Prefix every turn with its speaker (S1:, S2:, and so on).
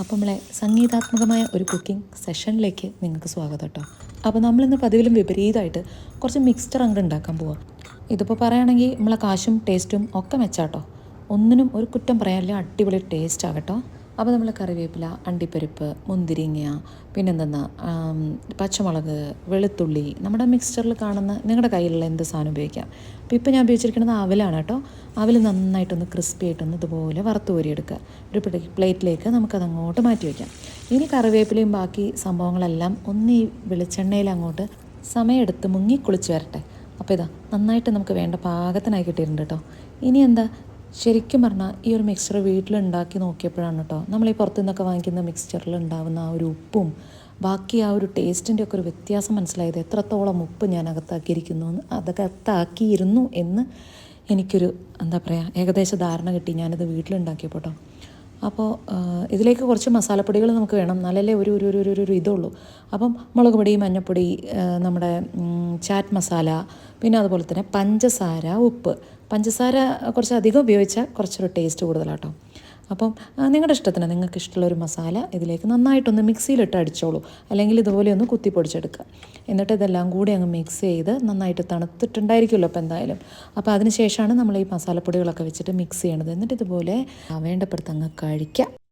S1: അപ്പം നമ്മളെ സംഗീതാത്മകമായ ഒരു കുക്കിംഗ് സെഷനിലേക്ക് നിങ്ങൾക്ക് സ്വാഗതം കേട്ടോ അപ്പോൾ നമ്മളിന്ന് പതിവിലും വിപരീതമായിട്ട് കുറച്ച് മിക്സ്ചർ അങ്ങോട്ട് ഉണ്ടാക്കാൻ പോവാം. ഇതിപ്പോൾ പറയുകയാണെങ്കിൽ നമ്മളെ കാശും ടേസ്റ്റും ഒക്കെ മെച്ചാട്ടോ ഒന്നിനും ഒരു കുറ്റം പറയാനില്ല അടിപൊളി ടേസ്റ്റ് ആകട്ടോ അപ്പോൾ നമ്മൾ കറിവേപ്പില അണ്ടിപ്പരിപ്പ് മുന്തിരിങ്ങ പിന്നെന്തെന്നാ പച്ചമുളക് വെളുത്തുള്ളി നമ്മുടെ മിക്സ്ചറിൽ കാണുന്ന നിങ്ങളുടെ കയ്യിലുള്ള എന്ത് സാധനം ഉപയോഗിക്കാം. അപ്പോൾ ഇപ്പോൾ ഞാൻ ഉപയോഗിച്ചിരിക്കുന്നത് അവലാണ് കേട്ടോ. അവൽ നന്നായിട്ടൊന്ന് ക്രിസ്പി ആയിട്ടൊന്ന് ഇതുപോലെ വറുത്ത് കോരിയെടുക്കുക ഒരു പ്ലേറ്റിലേക്ക് നമുക്കത് അങ്ങോട്ട് മാറ്റി വയ്ക്കാം. ഇനി കറിവേപ്പിലയും ബാക്കി സംഭവങ്ങളെല്ലാം ഒന്ന് ഈ വെളിച്ചെണ്ണയിൽ അങ്ങോട്ട് സമയമെടുത്ത് മുങ്ങി കുളിച്ച് വരട്ടെ. അപ്പോൾ ഇതാ നന്നായിട്ട് നമുക്ക് വേണ്ട പാകത്തിനായി കിട്ടിയിട്ടുണ്ട് കേട്ടോ. ഇനി എന്താ ശരിക്കും പറഞ്ഞാൽ ഈ ഒരു മിക്സ്ചർ വീട്ടിലുണ്ടാക്കി നോക്കിയപ്പോഴാണ് കേട്ടോ നമ്മൾ ഈ പുറത്തു നിന്നൊക്കെ വാങ്ങിക്കുന്ന മിക്സ്ചറിൽ ഉണ്ടാവുന്ന ആ ഒരു ഉപ്പും ബാക്കി ആ ഒരു ടേസ്റ്റിന്റെ ഒക്കെ ഒരു വ്യത്യാസം മനസ്സിലായത് എത്രത്തോളം ഉപ്പ് ഞാൻ അകത്താക്കിയിരിക്കുന്നു എന്ന് അതൊക്കെ അകത്താക്കിയിരുന്നു എന്ന് എനിക്കൊരു എന്താ പറയുക ഏകദേശ ധാരണ കിട്ടി ഞാനിത് വീട്ടിലുണ്ടാക്കിയപ്പോൾ കേട്ടോ അപ്പോൾ ഇതിലേക്ക് കുറച്ച് മസാലപ്പൊടികൾ നമുക്ക് വേണം. നല്ലല്ലേ ഒരു ഒരു ഒരു ഒരു ഇതുള്ളൂ. അപ്പം മുളക് പൊടി മഞ്ഞൾപ്പൊടി നമ്മുടെ ചാറ്റ് മസാല പിന്നെ അതുപോലെ തന്നെ പഞ്ചസാര ഉപ്പ് പഞ്ചസാര കുറച്ച് അധികം ഉപയോഗിച്ചാൽ കുറച്ചൊരു ടേസ്റ്റ് കൂടുതലാട്ടോ. അപ്പം നിങ്ങളുടെ ഇഷ്ടത്തിന് നിങ്ങൾക്ക് ഇഷ്ടമുള്ള ഒരു മസാല ഇതിലേക്ക് നന്നായിട്ടൊന്ന് മിക്സിയിലിട്ട് അടിച്ചോളൂ. അല്ലെങ്കിൽ ഇതുപോലെ ഒന്ന് കുത്തി പൊടിച്ചെടുക്കുക. എന്നിട്ട് ഇതെല്ലാം കൂടി അങ്ങ് മിക്സ് ചെയ്ത് നന്നായിട്ട് തണുത്തിട്ടുണ്ടായിരിക്കുമല്ലോ അപ്പോൾ എന്തായാലും. അപ്പോൾ അതിന് ശേഷമാണ് നമ്മൾ ഈ മസാലപ്പൊടികളൊക്കെ വെച്ചിട്ട് മിക്സ് ചെയ്യണത്. എന്നിട്ട് ഇതുപോലെ വേണ്ടപ്പെടുത്ത് അങ്ങ് കഴിക്കുക.